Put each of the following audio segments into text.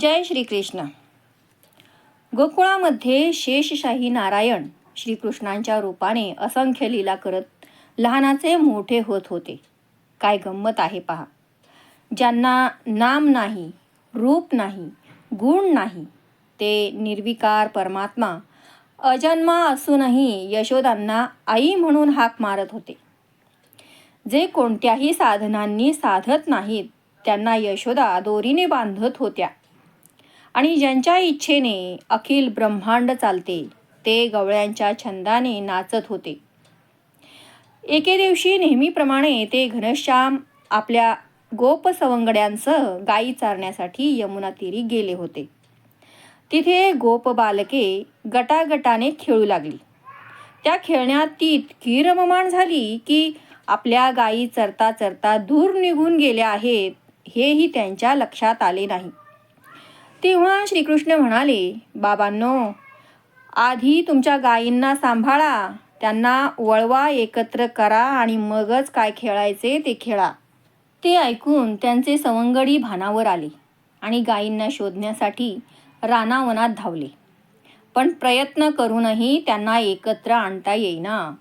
जय श्रीकृष्ण. गोकुळामध्ये शेषशाही नारायण श्रीकृष्णांच्या रूपाने असंख्य लीला करत लहानाचे मोठे होत होते. काय गंमत आहे पहा. ज्यांना नाम नाही रूप नाही गुण नाही ते निर्विकार परमात्मा अजन्मा असूनही यशोदांना आई म्हणून हाक मारत होते. जे कोणत्याही साधनांनी साधत नाहीत त्यांना यशोदा दोरीने बांधत होत्या. आणि ज्यांच्या इच्छेने अखिल ब्रह्मांड चालते ते गवळ्यांच्या छंदाने नाचत होते. एके दिवशी नेहमीप्रमाणे ते घनश्याम आपल्या गोप सवंगड्यांसह गायी चारण्यासाठी यमुना तीरी गेले होते. तिथे गोप बालके गटागटाने खेळू लागली. त्या खेळण्यात ती इतकी रममाण झाली की आपल्या गायी चरता चरता दूर निघून गेल्या आहेत हेही त्यांच्या लक्षात आले नाही. तेव्हा श्रीकृष्ण म्हणाले बाबांनो आधी तुमच्या गायींना सांभाळा. त्यांना वळवा एकत्र करा आणि मगच काय खेळायचे ते खेळा. ते ऐकून त्यांचे सवंगडी भानावर आले आणि गायींना शोधण्यासाठी रानावनात धावले. पण प्रयत्न करूनही त्यांना एकत्र आणता येईना.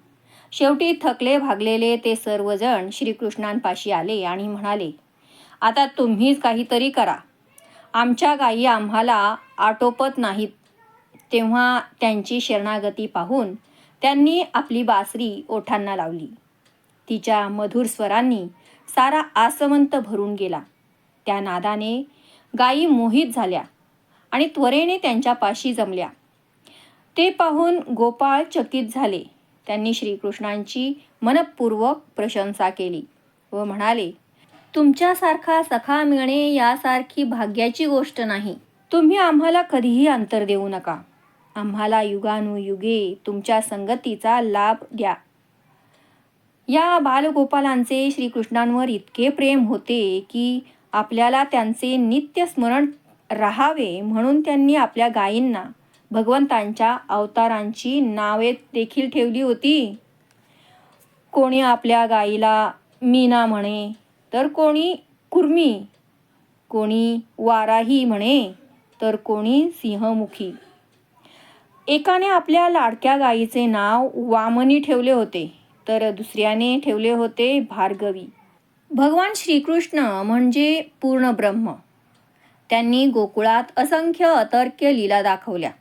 शेवटी थकले भागलेले ते सर्वजण श्रीकृष्णांपाशी आले आणि म्हणाले आता तुम्हीच काहीतरी करा. आमच्या गायी आम्हाला आटोपत नाहीत. तेव्हा त्यांची शरणागती पाहून त्यांनी आपली बासरी ओठांना लावली. तिच्या मधुर स्वरांनी सारा आसवंत भरून गेला. त्या नादाने गायी मोहित झाल्या आणि त्वरेने त्यांच्यापाशी जमल्या. ते पाहून गोपाळ चकित झाले. त्यांनी श्रीकृष्णांची मनपूर्वक प्रशंसा केली व म्हणाले तुमच्यासारखा सखा मिळणे यासारखी भाग्याची गोष्ट नाही. तुम्ही आम्हाला कधीही अंतर देऊ नका. आम्हाला युगानुयुगे तुमच्या संगतीचा लाभ द्या. या बालगोपालांचे श्रीकृष्णांवर इतके प्रेम होते की आपल्याला त्यांचे नित्य स्मरण राहावे म्हणून त्यांनी आपल्या गायींना भगवंतांच्या अवतारांची नावे देखील ठेवली होती. कोणी आपल्या गायीला मीना म्हणे तर कोणी कुर्मी कोणी वाराही म्हणे तर कोणी सिंहमुखी. एकाने आपल्या लाडक्या गायीचे नाव वामनी ठेवले होते तर दुसऱ्याने ठेवले होते भार्गवी. भगवान श्रीकृष्ण म्हणजे पूर्ण ब्रह्म. त्यांनी गोकुळात असंख्य अतर्क्य लीला दाखवल्या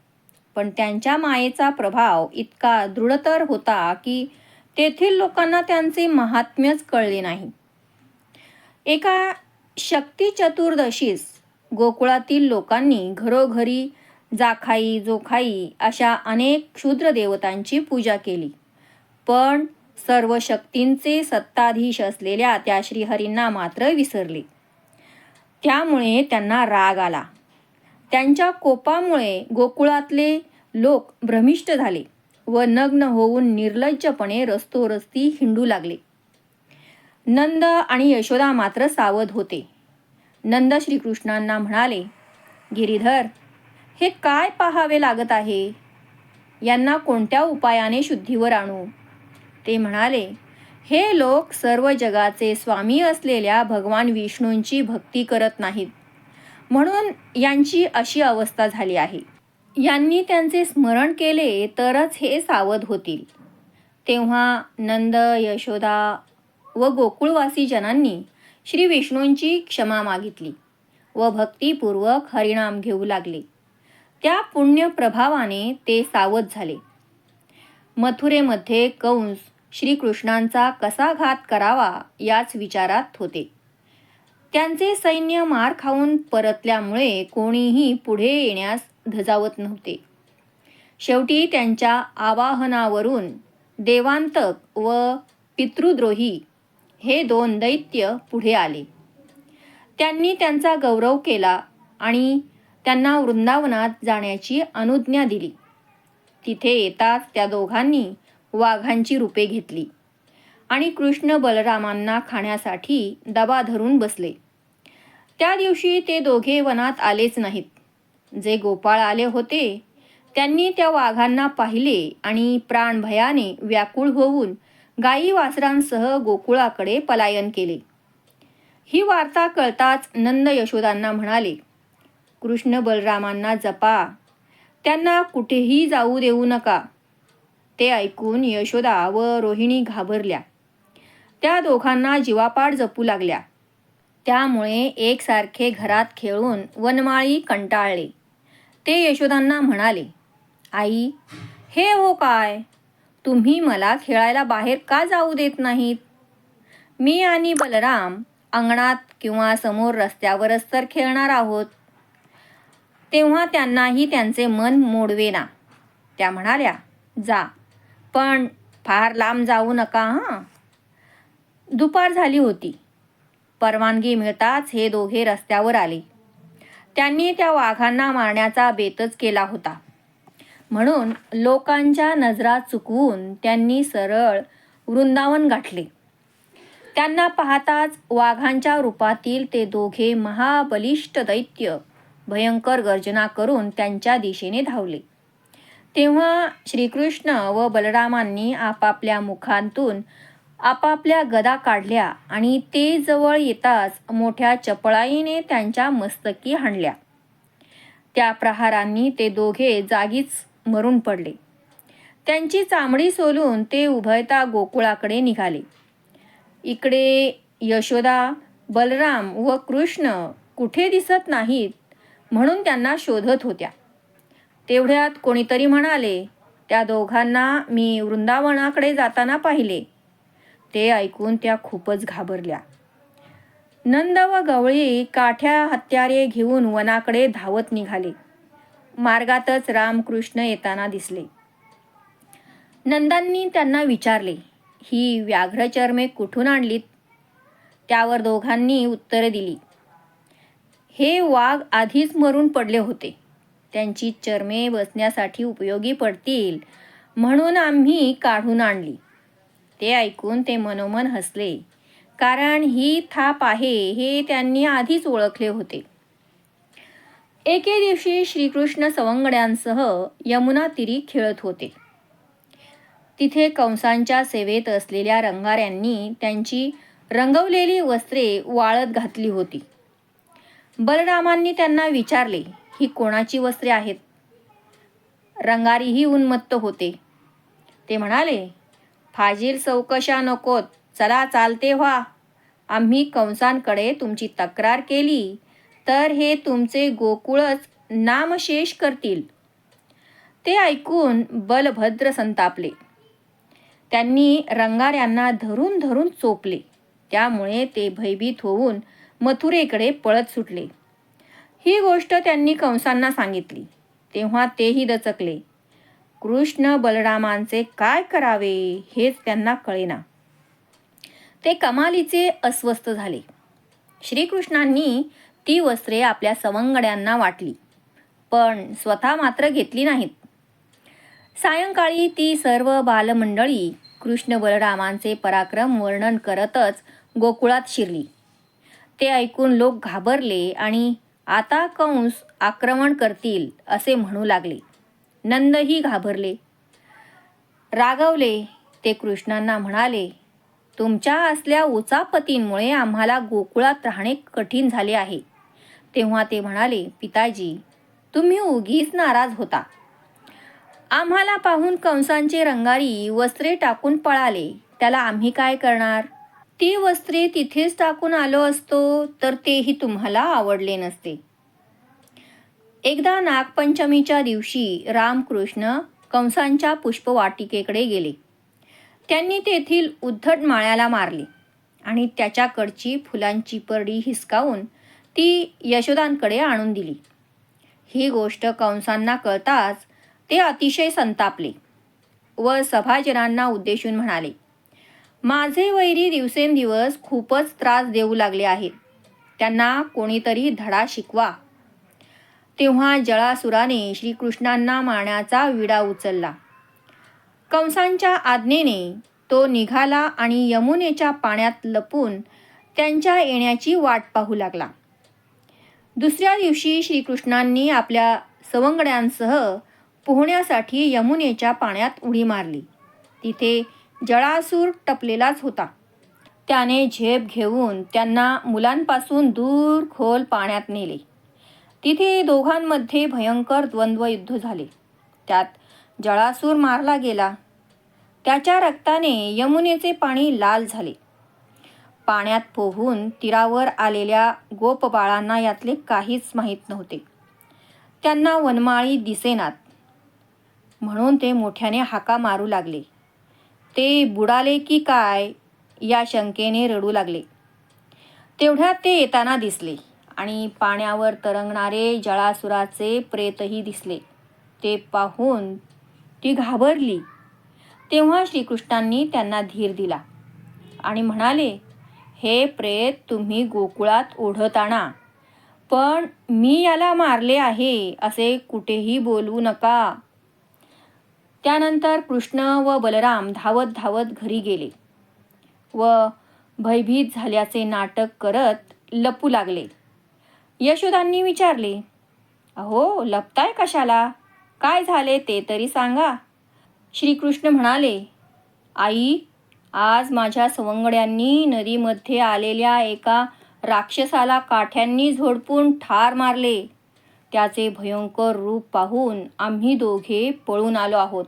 पण त्यांच्या मायेचा प्रभाव इतका दृढतर होता की तेथील लोकांना त्यांचे महात्म्यच कळले नाही. एका शक्ती चतुर्दशीस गोकुळातील लोकांनी घरोघरी जाखाई जोखाई अशा अनेक क्षुद्र देवतांची पूजा केली. पण सर्व शक्तींचे सत्ताधीश असलेल्या त्या श्रीहरींना मात्र विसरले. त्यामुळे त्यांना राग आला. त्यांच्या कोपामुळे गोकुळातले लोक भ्रमिष्ट झाले व नग्न होऊन निर्लज्जपणे रस्तोरस्ती हिंडू लागले. नंद आणि यशोदा मात्र सावध होते. नंद श्रीकृष्णांना म्हणाले गिरीधर हे काय पाहावे लागत आहे? यांना कोणत्या उपायाने शुद्धीवर आणू? ते म्हणाले हे लोक सर्व जगाचे स्वामी असलेल्या भगवान विष्णूंची भक्ती करत नाहीत. म्हणून यांची अशी अवस्था झाली आहे. यांनी त्यांचे स्मरण केले तरच हे सावध होतील. तेव्हा नंद यशोदा व गोकुळवासी जनांनी श्री विष्णूंची क्षमा मागितली व भक्तिपूर्वक हरिणाम घेऊ लागले. त्या पुण्य प्रभावाने ते सावध झाले. मथुरेमध्ये कंस श्रीकृष्णांचा कसा घात करावा याच विचारात होते. त्यांचे सैन्य मार खाऊन परतल्यामुळे कोणीही पुढे येण्यास धजावत नव्हते. शेवटी त्यांच्या आवाहनावरून देवांतक व पितृद्रोही हे दोन दैत्य पुढे आले. त्यांनी त्यांचा गौरव केला आणि त्यांना वृंदावनात जाण्याची अनुज्ञा दिली. तिथे येताच त्या दोघांनी वाघांची रूपे घेतली आणि कृष्ण बलरामांना खाण्यासाठी दबा धरून बसले. त्या दिवशी ते दोघे वनात आलेच नाहीत. जे गोपाळ आले होते त्यांनी त्या वाघांना पाहिले आणि प्राणभयाने व्याकुळ होऊन गायी वासरांसह गोकुळाकडे पलायन केले. ही वार्ता कळताच नंद यशोदांना म्हणाले कृष्ण बलरामांना जपा. त्यांना कुठेही जाऊ देऊ नका. ते ऐकून यशोदा व रोहिणी घाबरल्या. त्या दोघांना जीवापाड जपू लागल्या. त्यामुळे एकसारखे घरात खेळून वनमाळी कंटाळले. ते यशोदांना म्हणाले आई हे हो काय? तुम्ही मला खेळायला बाहेर का जाऊ देत नाहीत? मी आणि बलराम अंगणात किंवा समोर रस्त्यावरच तर खेळणार आहोत. तेव्हा त्यांनाही त्यांचे मन मोडवेना. त्या म्हणाल्या जा पण फार लांब जाऊ नका हां. दुपार झाली होती. परवानगी मिळताच हे दोघे रस्त्यावर आले. त्यांनी त्या वाघांना मारण्याचा बेतच केला होता. म्हणून लोकांच्या नजरा चुकवून त्यांनी सरळ वृंदावन गाठले. त्यांना पाहताच वाघांच्या रूपातील ते दोघे महाबलिष्ठ दैत्य भयंकर गर्जना करून त्यांच्या दिशेने धावले. तेव्हा श्रीकृष्ण व बलरामांनी आपापल्या मुखांतून आपापल्या गदा काढल्या आणि ते जवळ येताच मोठ्या चपळाईने त्यांच्या मस्तकी हाणल्या. त्या प्रहारांनी ते दोघे जागीच मरून पडले. त्यांची चामडी सोलून ते उभयता गोकुळाकडे निघाले. इकडे यशोदा बलराम व कृष्ण कुठे दिसत नाहीत म्हणून त्यांना शोधत होत्या. तेवढ्यात कोणीतरी म्हणाले त्या दोघांना मी वृंदावनाकडे जाताना पाहिले. ते ऐकून त्या खूपच घाबरल्या. नंद व गवळी काठ्या हत्यारे घेऊन वनाकडे धावत निघाले. मार्गातच रामकृष्ण येताना दिसले. नंदांनी त्यांना विचारले ही व्याघ्रचर्मे कुठून आणलीत? त्यावर दोघांनी उत्तरे दिली. हे वाघ आधीच मरून पडले होते. त्यांची चर्मे बसण्यासाठी उपयोगी पडतील म्हणून आम्ही काढून आणली. ते ऐकून ते मनोमन हसले. कारण ही थाप आहे हे त्यांनी आधीच ओळखले होते. एके दिवशी श्रीकृष्ण सवंगड्यांसह यमुना तिरी खेळत होते. तिथे कंसांच्या सेवेत असलेल्या रंगाऱ्यांनी त्यांची रंगवलेली वस्त्रे वाळत घातली होती. बलरामांनी त्यांना विचारले ही कोणाची वस्त्रे आहेत? रंगारीही उन्मत्त होते. ते म्हणाले फाजील चौकशा नकोत चला चालते व्हा. आम्ही कंसांकडे तुमची तक्रार केली तर हे तुमचे गोकुळच नामशेष करतील. ते ऐकून बलभद्र संतापले. त्यांनी रंगाऱ्यांना धरून धरून चोपले. त्यामुळे ते भयभीत होऊन मथुरेकडे पळत सुटले. ही गोष्ट त्यांनी कंसांना सांगितली. तेव्हा तेही दचकले. कृष्ण बलरामांचे काय करावे हेच त्यांना कळेना. ते कमालीचे अस्वस्थ झाले. श्रीकृष्णांनी ती वस्त्रे आपल्या सवंगड्यांना वाटली पण स्वतः मात्र घेतली नाहीत. सायंकाळी ती सर्व बालमंडळी कृष्ण बलरामांचे पराक्रम वर्णन करतच गोकुळात शिरली. ते ऐकून लोक घाबरले आणि आता कंस आक्रमण करतील असे म्हणू लागले. नंदही घाबरले. रागवले. ते कृष्णांना म्हणाले तुमच्या असल्या उचापतींमुळे आम्हाला गोकुळात राहणे कठीण झाले आहे. तेव्हा ते म्हणाले पिताजी तुम्ही उगीच नाराज होता. आम्हाला पाहून कंसांचे रंगारी वस्त्रे टाकून पळाले. त्याला आम्ही काय करणार? ती वस्त्रे तिथेच टाकून आलो असतो तर तेही तुम्हाला आवडले नसते. एकदा नागपंचमीच्या दिवशी रामकृष्ण कंसांच्या पुष्पवाटिकेकडे गेले. त्यांनी तेथील उद्धट माळ्याला मारले आणि त्याच्याकडची फुलांची परडी हिसकावून ती यशोदांकडे आणून दिली. ही गोष्ट कंसांना कळताच ते अतिशय संतापले व सभाजनांना उद्देशून म्हणाले माझे वैरी दिवसेंदिवस खूपच त्रास देऊ लागले आहेत. त्यांना कोणीतरी धडा शिकवा. तेव्हा जळासुराने श्रीकृष्णांना मारण्याचा विडा उचलला. कंसांच्या आज्ञेने तो निघाला आणि यमुनेच्या पाण्यात लपून त्यांच्या येण्याची वाट पाहू लागला. दुसऱ्या दिवशी श्रीकृष्णांनी आपल्या सवंगड्यांसह पोहण्यासाठी यमुनेच्या पाण्यात उडी मारली. तिथे जळासूर टपलेलाच होता. त्याने झेप घेऊन त्यांना मुलांपासून दूर खोल पाण्यात नेले. तिथे दोघांमध्ये भयंकर द्वंद्व युद्ध झाले. त्यात जळासूर मारला गेला. त्याच्या रक्ताने यमुनेचे पाणी लाल झाले. पाण्यात पोहून तीरावर आलेल्या गोपबाळांना यातले काहीच माहीत नव्हते. त्यांना वनमाळी दिसेनात. म्हणून ते मोठ्याने हाका मारू लागले. ते बुडाले की काय? या शंकेने रडू लागले. तेवढ्यात ते येताना दिसले आणि पाण्यावर तरंगणारे जळासुराचे प्रेतही दिसले. ते पाहून ती घाबरली. तेव्हा श्रीकृष्णांनी त्यांना धीर दिला आणि म्हणाले हे प्रेत तुम्ही गोकुळात ओढत आणा. पण मी याला मारले आहे असे कुठेही बोलू नका. त्यानंतर कृष्ण व बलराम धावत धावत घरी गेले व भयभीत झाल्याचे नाटक करत लपू लागले. यशोदांनी विचारले अहो लपताय कशाला? काय झाले ते तरी सांगा. श्रीकृष्ण म्हणाले आई आज माझ्या सवंगड्यांनी नदीमध्ये आलेल्या एका राक्षसाला काठ्यांनी झोडपून ठार मारले. त्याचे भयंकर रूप पाहून आम्ही दोघे पळून आलो आहोत.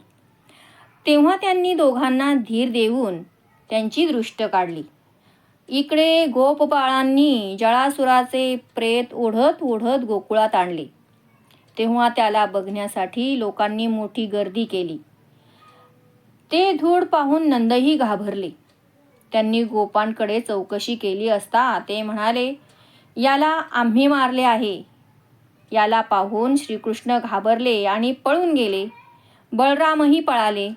तेव्हा त्यांनी दोघांना धीर देऊन त्यांची दृष्ट काढली. इकडे गोपबाळांनी जळासुराचे प्रेत ओढत ओढत गोकुळात आणले. तेव्हा त्याला बघण्यासाठी लोकांनी मोठी गर्दी केली. ते धूळ पाहून नंदही घाबरले. त्यांनी गोपांकडे चौकशी केली असता ते म्हणाले याला आम्ही मारले आहे. याला पाहून श्रीकृष्ण घाबरले आणि पळून गेले. बळरामही पळाले.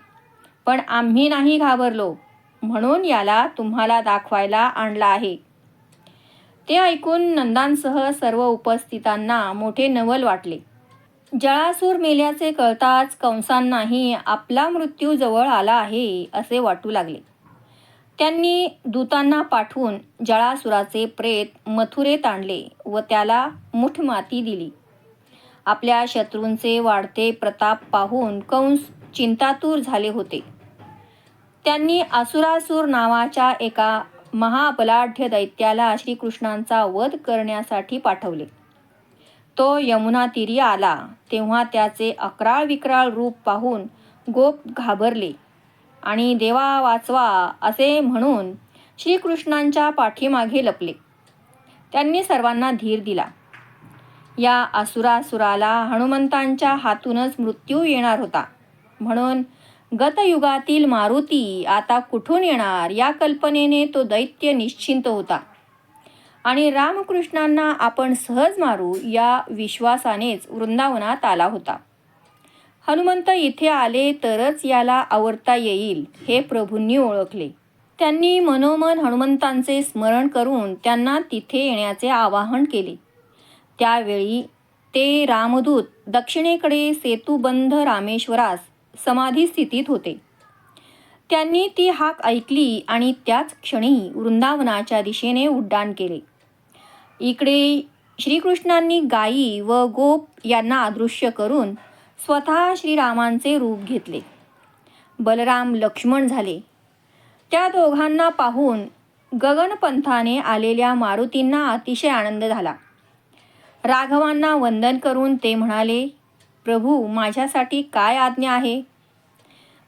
पण आम्ही नाही घाबरलो. म्हणून याला तुम्हाला दाखवायला आणला आहे. ते ऐकून नंदांसह सर्व उपस्थितांना मोठे नवल वाटले. जळासूर मेल्याचे कळताच कंसांनाही आपला मृत्यू जवळ आला आहे असे वाटू लागले. त्यांनी दूतांना पाठवून जळासुराचे प्रेत मथुरेत आणले व त्याला मुठमाती दिली. आपल्या शत्रूंचे वाढते प्रताप पाहून कंस चिंतातूर झाले होते. त्यांनी असुरासूर नावाच्या एका महाबलाढ्य दैत्याला श्रीकृष्णांचा वध करण्यासाठी पाठवले. तो यमुना तीरी आला. तेव्हा त्याचे अकराळ विक्राळ रूप पाहून गोप घाबरले. आणि देवा वाचवा असे म्हणून श्रीकृष्णांच्या पाठीमागे लपले. त्यांनी सर्वांना धीर दिला. या असुरासुराला हनुमंतांच्या हातूनच मृत्यू येणार होता. म्हणून गतयुगातील मारुती आता कुठून येणार या कल्पनेने तो दैत्य निश्चिंत होता. आणि रामकृष्णांना आपण सहज मारू या विश्वासानेच वृंदावनात आला होता. हनुमंत इथे आले तरच याला आवरता येईल हे प्रभूंनी ओळखले. त्यांनी मनोमन हनुमंतांचे स्मरण करून त्यांना तिथे येण्याचे आवाहन केले. त्यावेळी ते रामदूत दक्षिणेकडे सेतुबंध रामेश्वरास समाधी स्थितीत होते. त्यांनी ती हाक ऐकली आणि त्याच क्षणी वृंदावनाच्या दिशेने उड्डाण केले. इकडे श्रीकृष्णांनी गायी व गोप यांना अदृश्य करून स्वतः श्रीरामांचे रूप घेतले. बलराम लक्ष्मण झाले. त्या दोघांना पाहून गगनपंथाने आलेल्या मारुतींना अतिशय आनंद झाला. राघवांना वंदन करून ते म्हणाले प्रभू माझ्यासाठी काय आज्ञा आहे?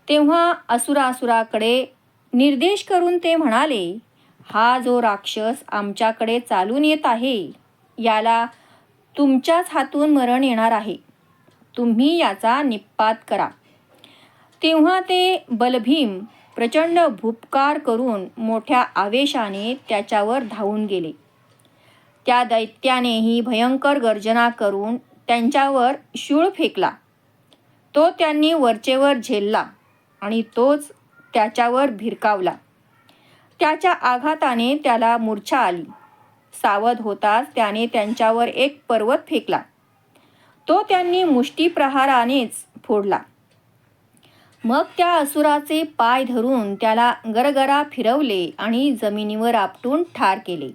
तेव्हा असुरासुराकडे निर्देश करून ते म्हणाले हा जो राक्षस आमच्याकडे चालून येत आहे याला तुमच्याच हातून मरण येणार आहे. तुम्ही याचा निपात करा. तेव्हा ते बलभीम प्रचंड भूपकार करून मोठ्या आवेशाने त्याच्यावर धावून गेले. त्या दैत्यानेही भयंकर गर्जना करून त्यांच्यावर शूळ फेकला. तो त्यांनी वरचेवर झेलला आणि तोच त्याच्यावर भिरकावला. त्याच्या आघाताने त्याला मूर्छा आली. सावध होताच त्याने त्यांच्यावर एक पर्वत फेकला. तो त्यांनी मुष्टीप्रहारानेच फोडला. मग त्या असुराचे पाय धरून त्याला गरगरा फिरवले आणि जमिनीवर आपटून ठार केले.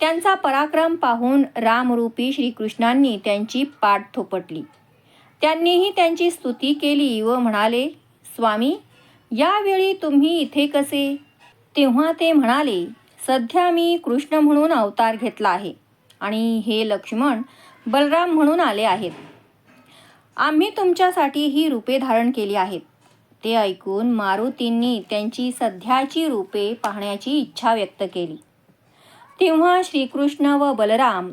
त्यांचा पराक्रम पाहून रामरूपी श्रीकृष्णांनी त्यांची पाठ थोपटली. त्यांनीही त्यांची स्तुती केली व म्हणाले स्वामी यावेळी तुम्ही इथे कसे? तेव्हा ते म्हणाले सध्या मी कृष्ण म्हणून अवतार घेतला आहे आणि हे लक्ष्मण बलराम म्हणून आले आहेत. आम्ही तुमच्यासाठी ही रूपे धारण केली आहेत. ते ऐकून मारुतींनी त्यांची सध्याची रूपे पाहण्याची इच्छा व्यक्त केली. तेव्हा श्रीकृष्ण व बलराम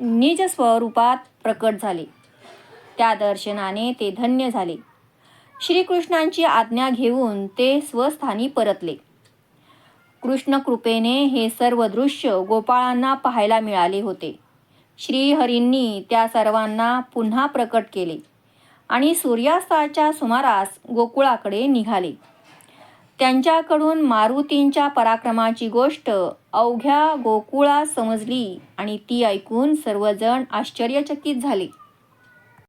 निज स्वरूपात प्रकट झाले. त्या दर्शनाने ते धन्य झाले. श्रीकृष्णांची आज्ञा घेऊन ते स्वस्थानी परतले. कृष्ण कृपेने हे सर्व दृश्य गोपाळांना पाहायला मिळाले होते. श्रीहरींनी त्या सर्वांना पुन्हा प्रकट केले आणि सूर्यास्ताच्या सुमारास गोकुळाकडे निघाले. त्यांच्याकडून मारुतींच्या पराक्रमाची गोष्ट अवघ्या गोकुळा समजली आणि ती ऐकून सर्वजण आश्चर्यचकित झाले.